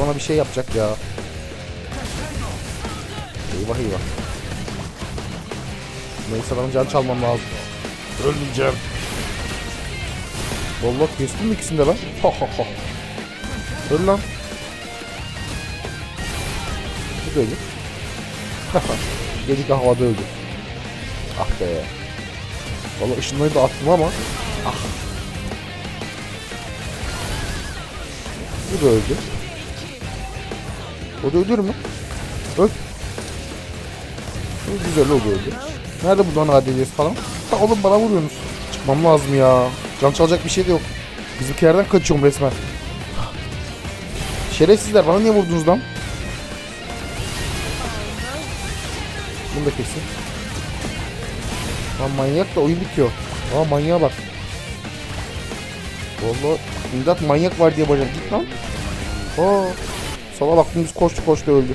bana bir şey yapacak ya. Eyvah eyvah. Neyse bana can çalmam lazım. Ölmeyeceğim. Vallahi kestim mi ikisini de ben? Ha ha ha. Öl lan. Bu da öldü. Dedik havada öldü. Ah be. Valla ışınları da attım ama. Ah. Bu da öldü. O da ölür mü? Öl. Bu güzel oldu öldü. Nerede buradan adediyesi falan? Ha oğlum bana vuruyorsunuz. Çıkmam lazım ya. Can çalacak bir şey de yok. Bizimkilerden kaçıyorum resmen. Şerefsizler bana niye vurdunuz lan? Bunu da kesin. Lan manyak da oyun bitiyor. Aa manyağa bak. Vallahi imdat manyak var diye bacak git lan. Aa. Sola baktım biz koştu koştu öldü.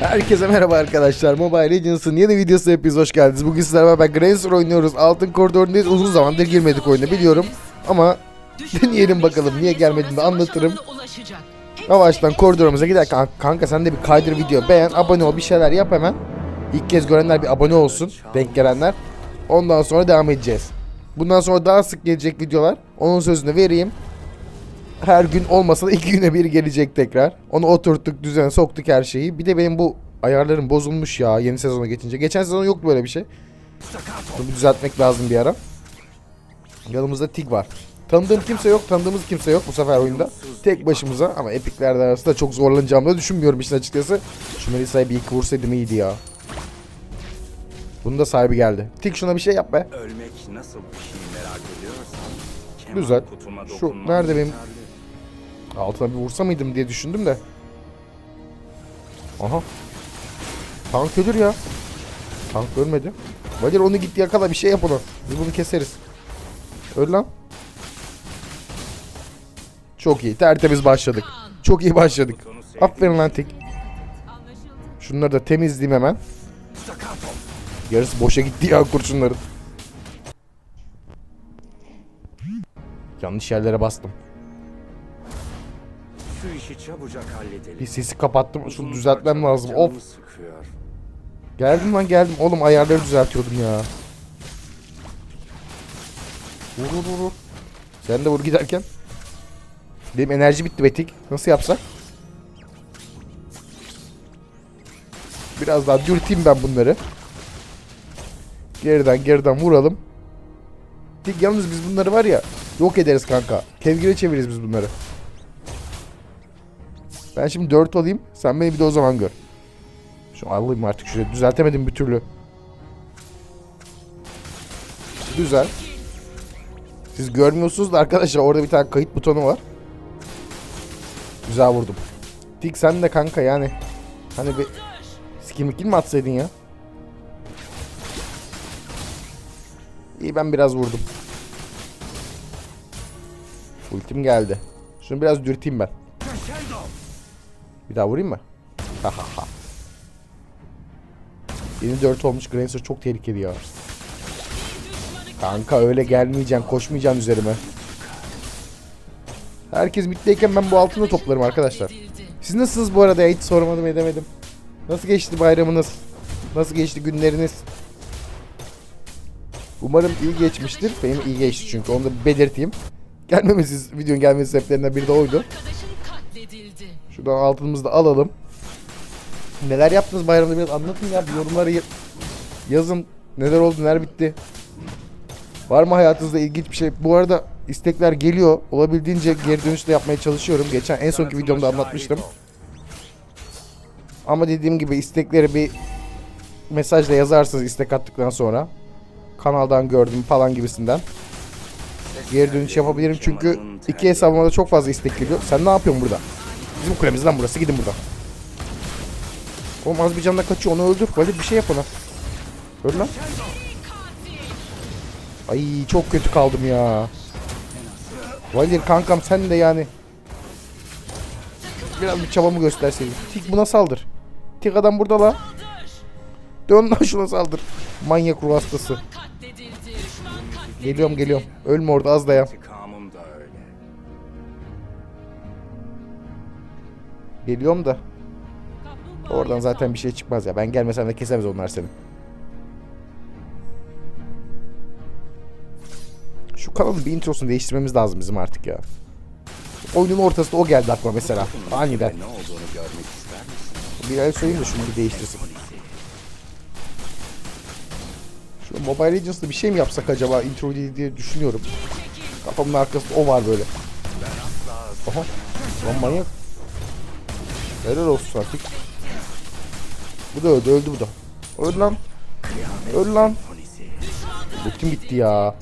Herkese merhaba arkadaşlar. Mobile Legends'ın yeni videosu hepiniz hoş geldiniz. Bugün sizlerle beraber Grazer oynuyoruz. Altın koridorundayız. Uzun zamandır girmedik oyuna biliyorum. Ama deneyelim bakalım. Niye gelmediğini anlatırım. Yavaştan koridorumuza giderken kanka sen de bir kaydır video beğen, abone ol, bir şeyler yap hemen. İlk kez görenler bir abone olsun, denk gelenler. Ondan sonra devam edeceğiz. Bundan sonra daha sık gelecek videolar. Onun sözünü vereyim. Her gün olmasa da iki güne bir gelecek tekrar. Onu oturttuk, düzene soktuk her şeyi. Bir de benim bu ayarlarım bozulmuş ya yeni sezona geçince. Geçen sezon yoktu böyle bir şey. Bunu düzeltmek lazım bir ara. Yanımızda Tig var. Tanıdığım kimse yok, tanıdığımız kimse yok bu sefer oyunda. Tek başımıza ama epiklerde arasında çok zorlanacağımı da düşünmüyorum işin açıkçası. Şu Melisa'yı bir iki vursaydım iyiydi ya. Bunun da sahibi geldi. Tik şuna bir şey yap be. Ölmek nasıl bir şey merak ediyorsan. Güzel. Şu nerede benim-. Altına bir vursa mıydım diye düşündüm de. Aha. Tank ölür ya. Tank ölmedi. Valir onu git yakala bir şey yap onu. Biz bunu keseriz. Öl lan. Çok iyi. Tertemiz başladık. Çok iyi başladık. Aferin lan Tik. Şunları da temizleyeyim hemen. Yarısı boşa gitti ya kurşunların. Yanlış yerlere bastım. Şu işi çabucak halledelim. Bir sesi kapattım. Şunu düzeltmem lazım. Of. sıkıyor. Geldim lan geldim. Oğlum ayarları düzeltiyordum ya. Vur vur, vur. Sen de vur giderken. Benim enerji bitti Betik. Nasıl yapsak? Biraz daha dürteyim ben bunları. Geriden geriden vuralım. Tik yalnız biz bunları var ya yok ederiz kanka. Kevgire çeviririz biz bunları. Ben şimdi 4 olayım. Sen beni bir de o zaman gör. Şu alayım artık şurayı. Düzeltemedim bir türlü. Güzel. Siz görmüyorsunuz da arkadaşlar orada bir tane kayıt butonu var. Güzel vurdum. Tik sen de kanka yani. Hani bir skill mi atsaydın ya? İyi ben biraz vurdum. Ultim geldi. Şunu biraz dürteyim ben. Bir daha vurayım mı? Ha ha. Yeni 4 olmuş Grancer çok tehlikeli ya. Kanka öyle gelmeyeceksin, koşmayacaksın üzerime. Herkes middeyken ben bu altında toplarım arkadaşlar. Siz nasılsınız bu arada? Hiç sormadım edemedim. Nasıl geçti bayramınız? Nasıl geçti günleriniz? Umarım iyi geçmiştir. Benim iyi geçti çünkü onu da belirteyim. Gelmemesi, videonun gelmesi sebeplerinden biri de oydu. Şuradan altınımızı da alalım. Neler yaptınız bayramda biraz anlatın ya. Bir yorumlara y- yazın. Neler oldu, neler bitti. Var mı hayatınızda ilginç bir şey? Bu arada istekler geliyor. Olabildiğince geri dönüş de yapmaya çalışıyorum. Geçen en sonki videomda anlatmıştım. Ama dediğim gibi istekleri bir mesajla yazarsınız istek attıktan sonra. Kanaldan gördüm falan gibisinden. Geri dönüş yapabilirim çünkü iki hesabıma da çok fazla istek geliyor. Sen ne yapıyorsun burada? Bizim kulemizden burası gidin buradan. Oğlum az bir canla kaçıyor onu öldür. Böyle bir şey yap ona. Öl lan. Ay çok kötü kaldım ya. Valir kankam sen de yani. Biraz bir çabamı gösterseydin. Tik buna saldır. Tik adam burada la. Dön lan şuna saldır. Manyak ruh hastası. Geliyorum geliyorum. Ölme orada az dayan. Geliyorum da. Oradan zaten bir şey çıkmaz ya. Ben gelmesem de kesemez onlar seni. Şu kanalın bir introsunu değiştirmemiz lazım bizim artık ya. Oyunun ortasında o geldi aklıma mesela. Aniden. Bir el söyleyeyim de şunu bir değiştirsin. Mobile Legends'da bir şey mi yapsak acaba intro diye, diye düşünüyorum. Kafamın arkasında o var böyle. Aha. Lan manyak. Helal olsun artık. Bu da öldü öldü bu da. Öl lan. Öl lan. Ultim bitti ya.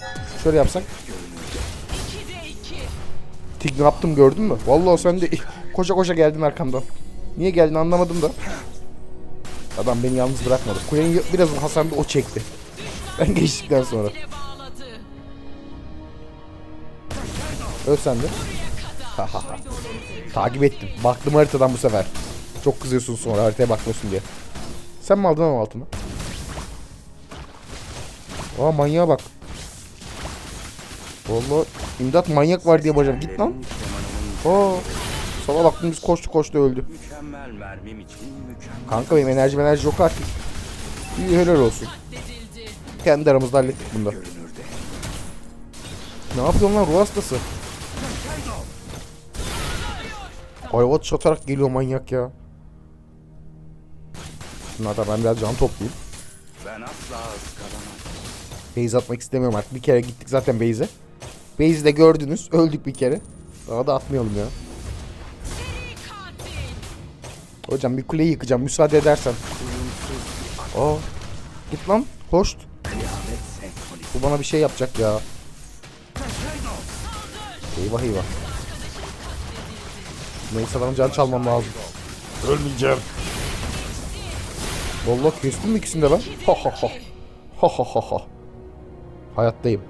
Şöyle yapsak. Tik ne yaptım gördün mü? Vallahi sen de koşa koşa geldin arkamdan. Niye geldin anlamadım da. Adam beni yalnız bırakmadı. Kulenin biraz hasarını o çekti. Ben geçtikten sonra. Öl sen de. Takip ettim. Baktım haritadan bu sefer. Çok kızıyorsun sonra haritaya bakmıyorsun diye. Sen mi aldın ama altına? Aa manyağa bak. Vallahi imdat manyak var diye bacım. Git lan. Aa. Sana baktım biz koştu koştu öldü. Kanka benim enerji enerji yok artık. İyi helal olsun. Kendi aramızda hallettik bunu. Ne yapıyorsun lan ruh hastası? Ayvat çatarak geliyor manyak ya. Bunlardan ben biraz can toplayayım. Ben asla. Base atmak istemiyorum artık. Bir kere gittik zaten base'e. Base'i de gördünüz. Öldük bir kere. Daha da atmayalım ya. Hocam bir kuleyi yıkacağım müsaade edersen. Aa. Git lan. Hoş. Bana bir şey yapacak ya. Eyvah eyvah. Neyse adamın can çalmam lazım. Ölmeyeceğim. Vallahi kestim mi ikisini de ben? Ha ha ha. Ha ha ha ha. Hayattayım.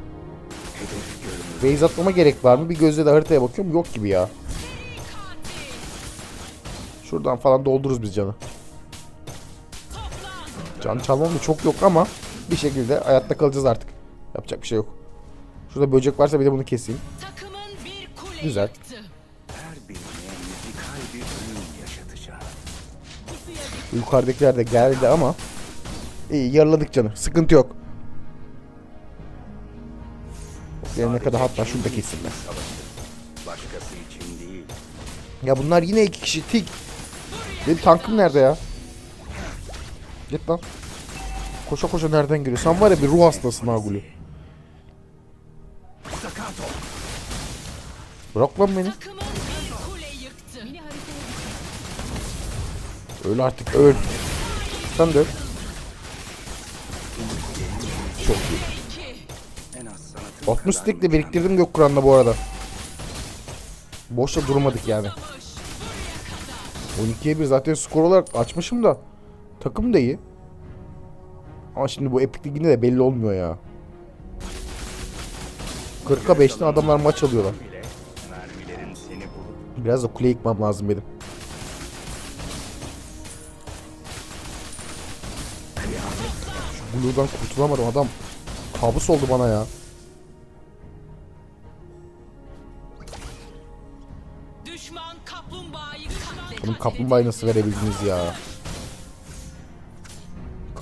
Base atmama gerek var mı? Bir gözle de haritaya bakıyorum. Yok gibi ya. Şuradan falan doldururuz biz canı. Can çalmam da çok yok ama bir şekilde hayatta kalacağız artık. Yapacak bir şey yok. Şurada böcek varsa bir de bunu keseyim. Takımın bir kule Güzel. yıktı. Her birine müzikal bir ölüm yaşatacağım. Yukarıdakiler de geldi ama iyi yaraladık canı. Sıkıntı yok. Gelene kadar hatta şunu da kesinler. Ya bunlar yine iki kişi tik. Benim tankım nerede ya? Git lan. Koşa koşa nereden geliyor? Sen var ya bir ruh hastasın Aguli. Staccato. Bırak lan beni. Yıktı. Öl artık öl. Sen de öl. Çok iyi. En az sanatım 60 kadar stick'le biriktirdim Gökkuran'la bu arada. Boşta durmadık yani. 12'ye 1 zaten skor olarak açmışım da. Takım da iyi. Ama şimdi bu Epic Ligi'nde de belli olmuyor ya. 40'a 5'ten adamlar maç alıyorlar. Biraz da kule yıkmam lazım benim. Şu Blue'dan kurtulamadım adam. Kabus oldu bana ya. Düşman kaplumbağayı. Oğlum kaplumbağayı nasıl verebildiniz ya?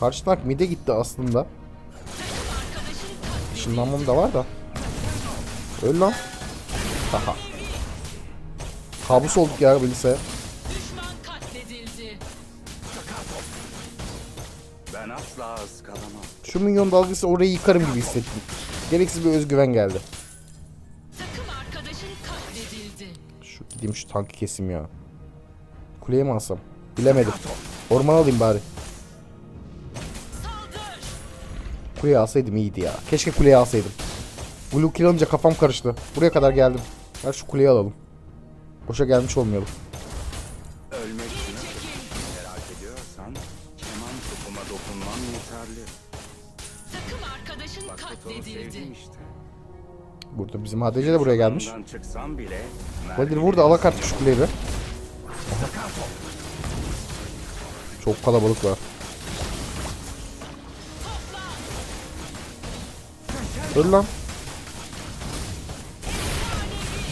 Karşı tank mide gitti aslında. Işınlanmam da var da. Öl lan. Haha. Kabus olduk ya bilgisayar. Düşman katledildi. ben asla ıskalamam. Şu minyon dalgası orayı yıkarım gibi hissettim. Gereksiz bir özgüven geldi. Takım arkadaşın katledildi. Şu gideyim şu tankı keseyim ya. Kuleye mi alsam? Bilemedim. Orman alayım bari. Kuleye alsaydım iyiydi ya. Keşke kuleye alsaydım. Blue kill alınca kafam karıştı. Buraya kadar geldim. Ver şu kuleyi alalım. Boşa gelmiş olmayalım. Ölmek nasıl? Merak ediyorsan keman topuma dokunman yeterli. Takım arkadaşın Bak katledildi. işte. Burada bizim ADC de buraya gelmiş. Ondan çıksam bile Hadi vur da alak artık şu kuleyi be. Çok kalabalık var. Öl lan.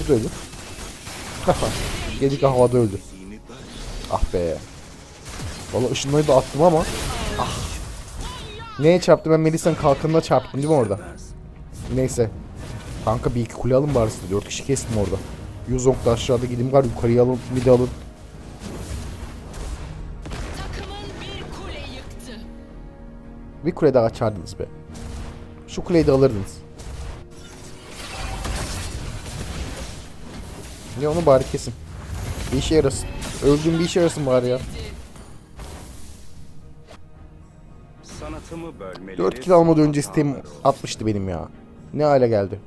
Bu da öldü. Yedik havada öldü. Ah be. Valla ışınlayı da attım ama. Ah. Neye çarptım? Ben Melisa'nın kalkanına çarptım değil mi orada? Neyse. Kanka bir iki kule alın bari size. Dört kişi kestim orada. Yuzong da aşağıda gidin var yukarıya alın. Bir de alın. Bir kule daha açardınız be. Şu kuleyi de alırdınız. Ne onu bari kesin. Bir işe yarasın. Öldüğüm bir işe yarasın bari ya. Sanatımı bölmeleri 4 kill almadan önce olur. 60'tı benim ya. Ne hale geldi.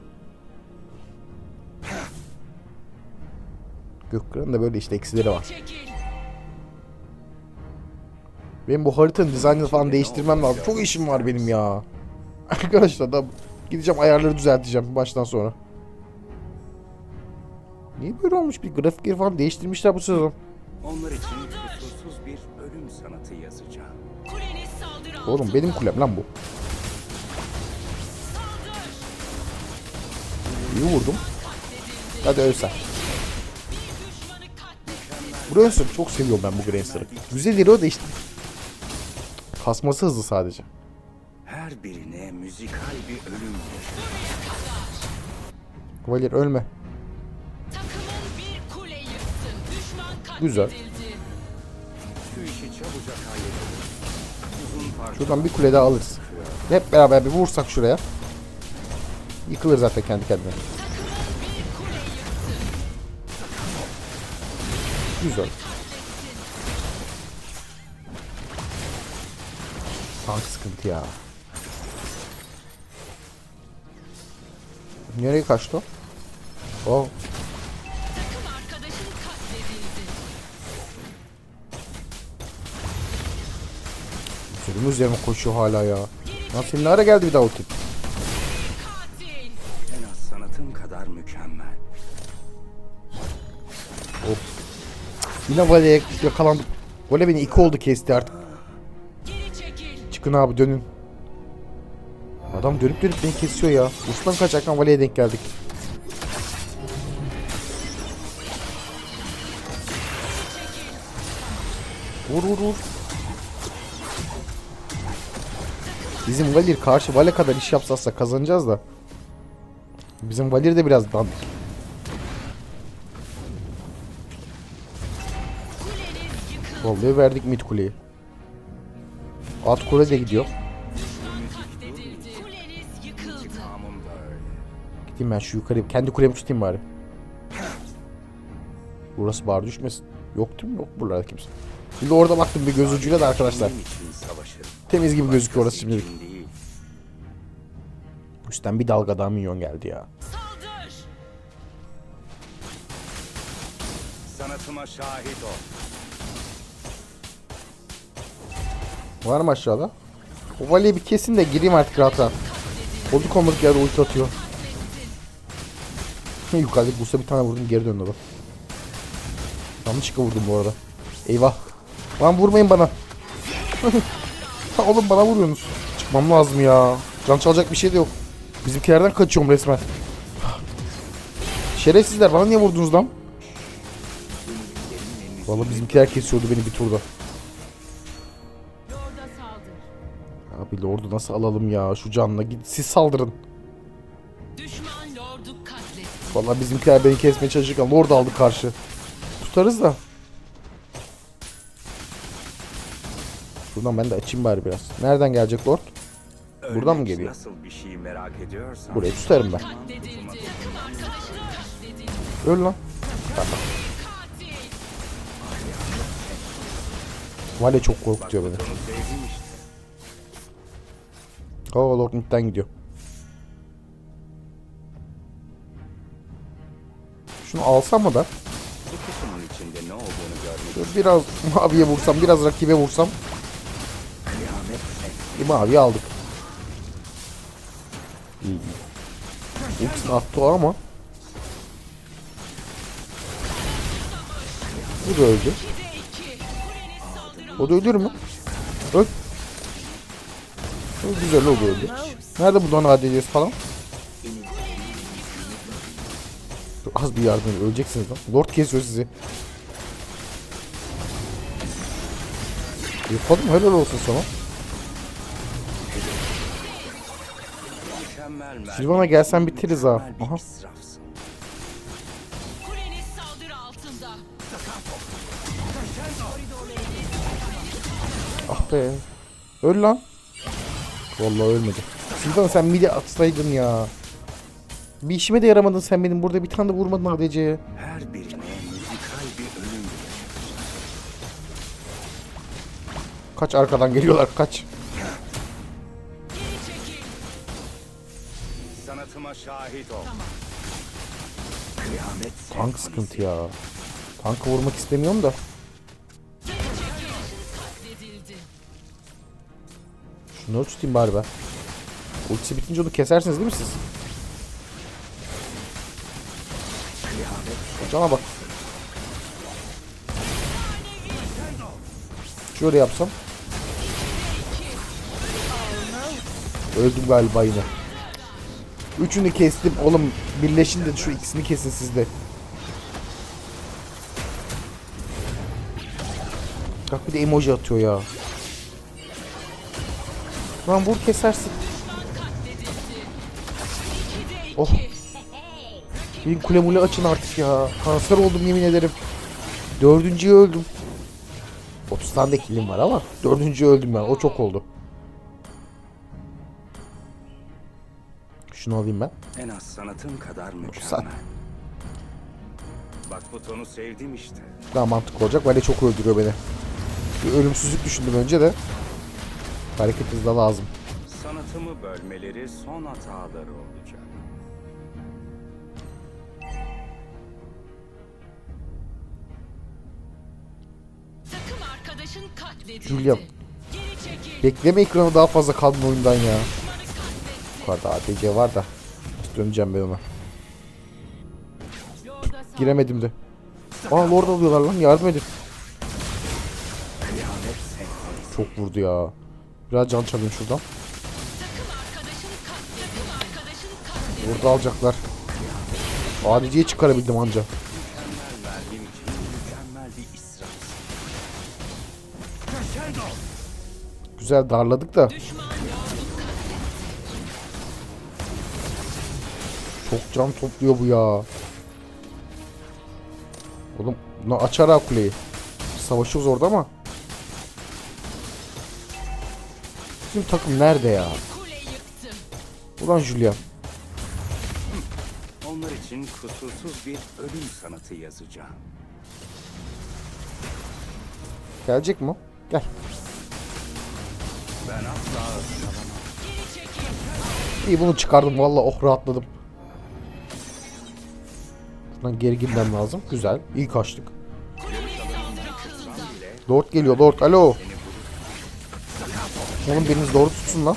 Gökkıran'ın da böyle işte eksileri var. Benim bu haritanın dizaynını falan değiştirmem lazım. Çok işim var benim ya. Arkadaşlar da gideceğim ayarları düzelteceğim baştan sonra. Niye böyle olmuş? Bir grafikleri falan değiştirmişler bu sezon. Onlar için kusursuz bir ölüm sanatı yazacağım. Oğlum benim kulem lan bu. İyi vurdum. Hadi ölsen. Grönster çok seviyorum ben bu Grönster'ı. Güzel o da işte. Kasması hızlı sadece. Her birine müzikal bir ölüm. Valir ölme. Güzel. Şuradan bir kule daha alırız. Hep beraber bir vursak şuraya. Yıkılır zaten kendi kendine. Güzel. Tank sıkıntı ya. Nereye kaçtı o? O sürüm üzerime koşuyor hala ya. Lan senin ne ara geldi bir daha ulti? Katil. en az sanatım kadar mükemmel. Yine Vale'ye yakalandık. Vale beni iki oldu kesti artık. Çıkın abi dönün. Adam dönüp dönüp beni kesiyor ya. Ustan kaçarken Vale'ye denk geldik. Vur vur vur. Bizim Valir karşı Vale kadar iş yapsazsa kazanacağız da. Bizim Valir de biraz dandik. Vallahi verdik mid kuleyi. Alt kule de gidiyor. Gideyim ben şu yukarı kendi kulemi tutayım bari. Burası bar düşmesin. Yok değil mi? Yok buralarda kimse. Şimdi orada baktım bir göz ucuyla da arkadaşlar. Temiz gibi gözüküyor orası şimdilik. Üstten bir dalga daha minyon geldi ya. Sanatıma şahit ol. Var mı aşağıda? O valiyi bir kesin de gireyim artık rahat rahat. Oldu komut yerde ulti atıyor. Yukarıda Busa bir tane vurdum geri döndü o. Yanlışlıkla vurdum bu arada. Eyvah. Lan vurmayın bana. Oğlum bana vuruyorsunuz. Çıkmam lazım ya. Can çalacak bir şey de yok. Bizimkilerden kaçıyorum resmen. Şerefsizler bana niye vurdunuz lan? Vallahi bizimkiler kesiyordu beni bir turda. Abi Lord'u nasıl alalım ya şu canla git siz saldırın. Düşman lordu katletti. Vallahi bizimkiler beni kesmeye çalışırken Lord aldı karşı. Tutarız da. Şuradan ben de açayım bari biraz. Nereden gelecek Lord? Buradan mı Ölmek geliyor? Nasıl bir şey merak ediyorsan. Burayı tutarım ben. Öl lan. Katil. Vale çok korkutuyor beni. Oo Lord midden gidiyor. Şunu alsam mı da? Bu kısmın içinde ne olduğunu görmek Şöyle Biraz maviye vursam, biraz rakibe vursam. Bir maviye aldık. İyi. Ultisini attı o ama. Bu da öldü. 2'de 2. Kuleniz saldırı O da ölür mü? Öl. Öl güzel oldu öldü. Nerede bu don ADC'si falan? Az bir yardım edin, öleceksiniz lan. Lord kesiyor sizi. Yapalım helal olsun sana. Mükemmel. Silvana gelsen biteriz ha. Aha. israfsın. Kuleniz saldırı altında. Ah be. Öl lan. Vallahi ölmedi. Silvana sen midi atsaydın ya. Bir işime de yaramadın sen benim burada bir tane de vurmadın ADC'ye. Her birine müzikal bir ölüm yaşatır. Kaç arkadan geliyorlar kaç. Şahit ol. Kıyamet Tank sıkıntı ya. Tankı vurmak istemiyorum da. Şunu tutayım bari ben. Ultisi bitince onu kesersiniz değil mi siz? Cana bak. Şöyle yapsam. Öldüm galiba yine. Üçünü kestim. Oğlum birleşin de şu ikisini kesin sizde. Bak bir de emoji atıyor ya. Lan vur kesersin. Oh. Benim kule açın artık ya. Kanser oldum yemin ederim. Dördüncüye öldüm. 30 tane de kilim var ama dördüncüye öldüm ben. O çok oldu. Şunu alayım ben. En az sanatım kadar mükemmel. Sat. Bak butonu sevdim işte. Daha mantıklı olacak. Böyle çok öldürüyor beni. Bir ölümsüzlük düşündüm önce de. Hareket hızı da lazım. Sanatımı bölmeleri son hataları olacak. Takım arkadaşın katledildi. Julian. Geri çekil. Bekleme ekranı daha fazla kaldın oyundan ya. Kadar ADC var da. Döneceğim ben ona. Giremedim de. Aa lord alıyorlar lan yardım edin. Çok vurdu ya. Biraz can çalayım şuradan. Burada alacaklar. ADC'yi çıkarabildim anca. Güzel darladık da. Düşman Çok can topluyor bu ya. Oğlum bunu açar ha kuleyi. Savaşıyoruz orada ama. Bizim takım nerede ya? Ulan Julian. Onlar için kusursuz bir ölüm sanatı yazacağım. Gelecek mi? Gel. Ben asla. İyi bunu çıkardım valla oh rahatladım. Şuradan geri girmem lazım. Güzel. İyi kaçtık. Lord geliyor Lord. Alo. Oğlum biriniz doğru tutsun lan.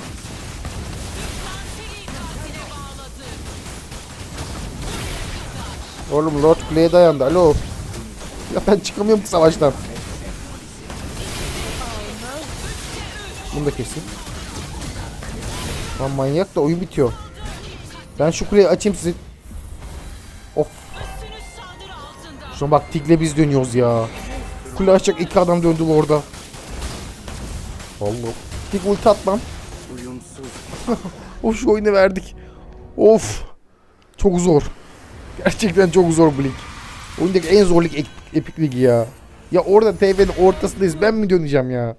Oğlum Lord kuleye dayandı. Alo. Ya ben çıkamıyorum ki savaştan. Bunu da kesin. Lan manyak da oyun bitiyor. Ben şu kuleyi açayım sizin. Şuna bak Tig'le biz dönüyoruz ya. Kule açacak iki adam döndü orada. Allah. Tig ulti at lan. Uyumsuz Of şu oyunu verdik. Of. Çok zor. Gerçekten çok zor bu lig. Oyundaki en zor lig ep- Epic Ligi ya. Ya orada TV'nin ortasındayız. Ben mi döneceğim ya?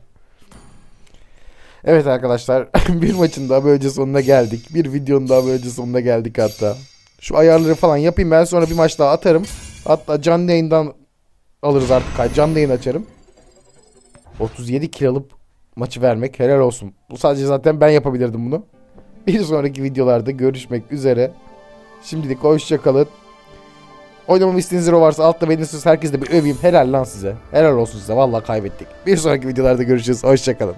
Evet arkadaşlar. bir maçın daha böylece sonuna geldik. Bir videonun daha böylece sonuna geldik hatta. Şu ayarları falan yapayım. Ben sonra bir maç daha atarım. Hatta canlı yayından alırız artık. Canlı yayın açarım. 37 kill alıp maçı vermek helal olsun. Bu sadece zaten ben yapabilirdim bunu. Bir sonraki videolarda görüşmek üzere. Şimdilik hoşçakalın. Oynamamı istediğiniz o varsa altta beğenirsiniz. Herkes de bir öveyim. Helal lan size. Helal olsun size. Vallahi kaybettik. Bir sonraki videolarda görüşürüz. Hoşçakalın.